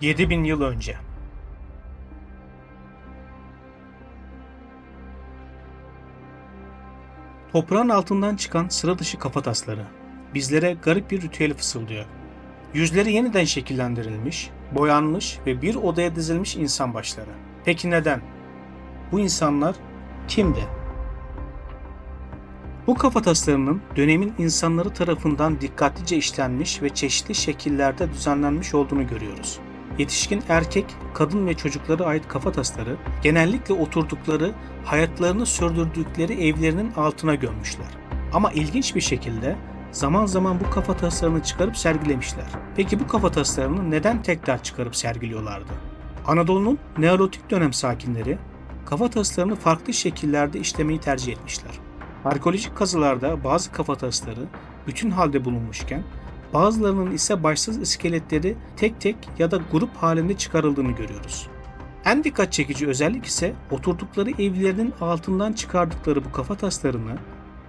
7000 yıl önce. Toprağın altından çıkan sıra dışı kafatasları bizlere garip bir ritüeli fısıldıyor. Yüzleri yeniden şekillendirilmiş, boyanmış ve bir odaya dizilmiş insan başları. Peki neden? Bu insanlar kimdi? Bu kafataslarının dönemin insanları tarafından dikkatlice işlenmiş ve çeşitli şekillerde düzenlenmiş olduğunu görüyoruz. Yetişkin erkek, kadın ve çocuklara ait kafatasları genellikle oturdukları, hayatlarını sürdürdükleri evlerinin altına gömmüşler. Ama ilginç bir şekilde zaman zaman bu kafataslarını çıkarıp sergilemişler. Peki bu kafataslarını neden tekrar çıkarıp sergiliyorlardı? Anadolu'nun Neolitik dönem sakinleri kafataslarını farklı şekillerde işlemeyi tercih etmişler. Arkeolojik kazılarda bazı kafatasları bütün halde bulunmuşken bazılarının ise başsız iskeletleri tek tek ya da grup halinde çıkarıldığını görüyoruz. En dikkat çekici özellik ise oturdukları evlerinin altından çıkardıkları bu kafataslarını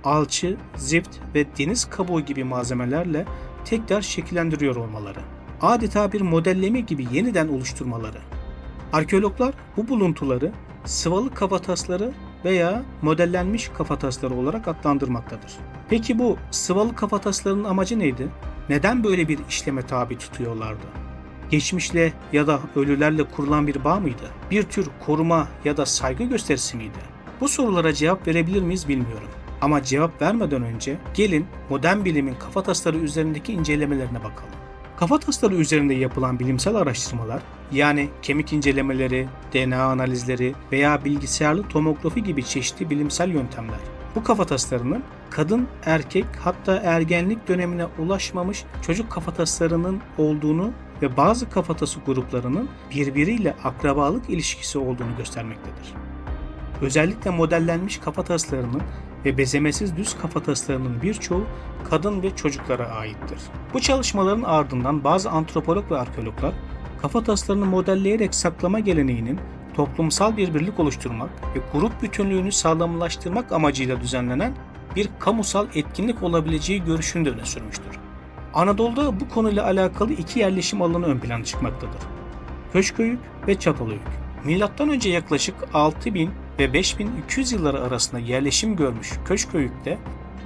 alçı, zift ve deniz kabuğu gibi malzemelerle tekrar şekillendiriyor olmaları. Adeta bir modelleme gibi yeniden oluşturmaları. Arkeologlar bu buluntuları sıvalı kafatasları veya modellenmiş kafatasları olarak adlandırmaktadır. Peki bu sıvalı kafatasların amacı neydi? Neden böyle bir işleme tabi tutuyorlardı? Geçmişle ya da ölülerle kurulan bir bağ mıydı? Bir tür koruma ya da saygı gösterisi miydi? Bu sorulara cevap verebilir miyiz bilmiyorum. Ama cevap vermeden önce gelin modern bilimin kafatasları üzerindeki incelemelerine bakalım. Kafatasları üzerinde yapılan bilimsel araştırmalar, yani kemik incelemeleri, DNA analizleri veya bilgisayarlı tomografi gibi çeşitli bilimsel yöntemler, bu kafataslarının kadın, erkek hatta ergenlik dönemine ulaşmamış çocuk kafataslarının olduğunu ve bazı kafatası gruplarının birbiriyle akrabalık ilişkisi olduğunu göstermektedir. Özellikle modellenmiş kafataslarının ve bezemesiz düz kafataslarının birçoğu kadın ve çocuklara aittir. Bu çalışmaların ardından bazı antropolog ve arkeologlar kafataslarını modelleyerek saklama geleneğinin toplumsal bir birlik oluşturmak ve grup bütünlüğünü sağlamlaştırmak amacıyla düzenlenen bir kamusal etkinlik olabileceği görüşünü de öne sürmüştür. Anadolu'da bu konuyla alakalı iki yerleşim alanı ön plana çıkmaktadır. Köşköyük ve Çatalhöyük. Milattan önce yaklaşık 6000 ve 5200 yılları arasında yerleşim görmüş Köşköyük'te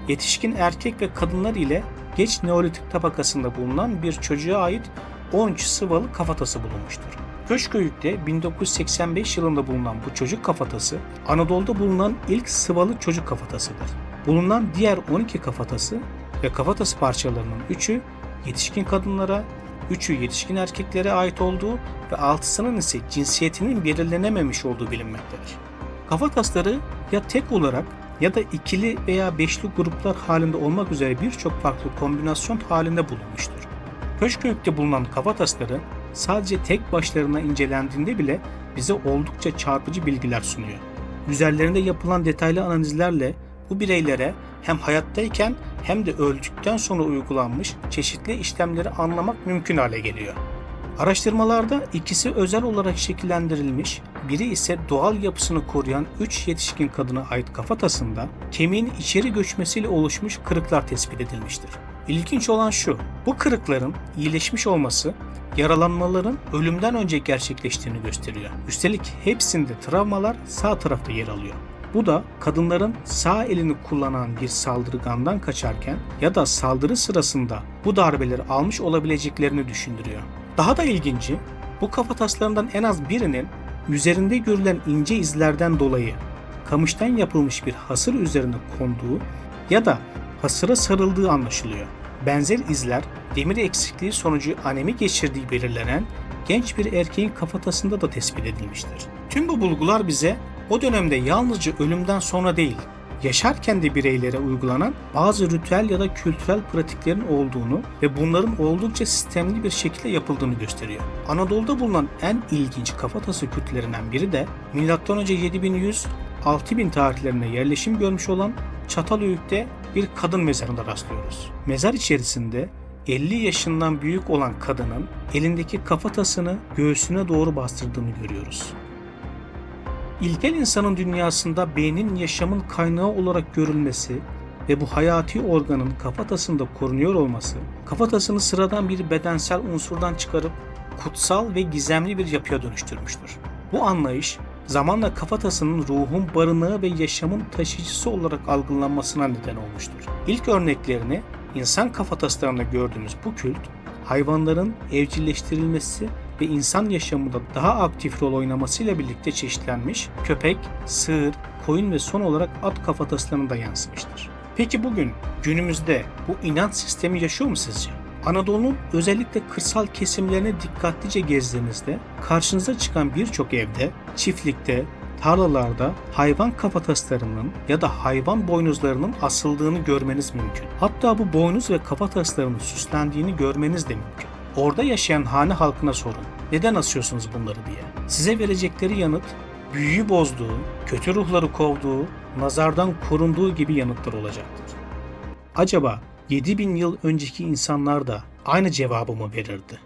yetişkin erkek ve kadınlar ile geç Neolitik tabakasında bulunan bir çocuğa ait 13 sıvalı kafatası bulunmuştur. Köşköyük'te 1985 yılında bulunan bu çocuk kafatası Anadolu'da bulunan ilk sıvalı çocuk kafatasıdır. Bulunan diğer 12 kafatası ve kafatası parçalarının 3'ü yetişkin kadınlara, 3'ü yetişkin erkeklere ait olduğu ve 6'sının ise cinsiyetinin belirlenememiş olduğu bilinmektedir. Kafatasları ya tek olarak ya da ikili veya beşli gruplar halinde olmak üzere birçok farklı kombinasyon halinde bulunmuştur. Köşköyük'te bulunan kafatasları sadece tek başlarına incelendiğinde bile bize oldukça çarpıcı bilgiler sunuyor. Üzerlerinde yapılan detaylı analizlerle bu bireylere hem hayattayken hem de öldükten sonra uygulanmış çeşitli işlemleri anlamak mümkün hale geliyor. Araştırmalarda ikisi özel olarak şekillendirilmiş, biri ise doğal yapısını koruyan 3 yetişkin kadına ait kafatasında kemiğin içeri göçmesiyle oluşmuş kırıklar tespit edilmiştir. İlginç olan şu, bu kırıkların iyileşmiş olması yaralanmaların ölümden önce gerçekleştiğini gösteriyor. Üstelik hepsinde travmalar sağ tarafta yer alıyor. Bu da kadınların sağ elini kullanan bir saldırgandan kaçarken ya da saldırı sırasında bu darbeleri almış olabileceklerini düşündürüyor. Daha da ilginci, bu kafataslarından en az birinin üzerinde görülen ince izlerden dolayı kamıştan yapılmış bir hasır üzerine konduğu ya da hasıra sarıldığı anlaşılıyor. Benzer izler demir eksikliği sonucu anemi geçirdiği belirlenen genç bir erkeğin kafatasında da tespit edilmiştir. Tüm bu bulgular bize o dönemde yalnızca ölümden sonra değil, yaşarken de bireylere uygulanan bazı ritüel ya da kültürel pratiklerin olduğunu ve bunların oldukça sistemli bir şekilde yapıldığını gösteriyor. Anadolu'da bulunan en ilginç kafatası kültürlerinden biri de M.Ö. 7100 6000 tarihlerine yerleşim görmüş olan Çatalhöyük'te bir kadın mezarında rastlıyoruz. Mezar içerisinde 50 yaşından büyük olan kadının elindeki kafatasını göğsüne doğru bastırdığını görüyoruz. İlkel insanın dünyasında beynin yaşamın kaynağı olarak görülmesi ve bu hayati organın kafatasında korunuyor olması, kafatasını sıradan bir bedensel unsurdan çıkarıp kutsal ve gizemli bir yapıya dönüştürmüştür. Bu anlayış zamanla kafatasının ruhun barınağı ve yaşamın taşıyıcısı olarak algılanmasına neden olmuştur. İlk örneklerini insan kafataslarında gördüğümüz bu kült, hayvanların evcilleştirilmesi ve insan yaşamında daha aktif rol oynamasıyla birlikte çeşitlenmiş, köpek, sığır, koyun ve son olarak at kafataslarına da yansımıştır. Peki bugün günümüzde bu inanç sistemi yaşıyor mu sizce? Anadolu'nun özellikle kırsal kesimlerine dikkatlice gezdiğinizde karşınıza çıkan birçok evde, çiftlikte, tarlalarda hayvan kafataslarının ya da hayvan boynuzlarının asıldığını görmeniz mümkün. Hatta bu boynuz ve kafataslarının süslendiğini görmeniz de mümkün. Orada yaşayan hane halkına sorun. Neden asıyorsunuz bunları diye. Size verecekleri yanıt büyüyü bozduğu, kötü ruhları kovduğu, nazardan korunduğu gibi yanıtlar olacaktır. Acaba 7000 yıl önceki insanlar da aynı cevabı mı verirdi?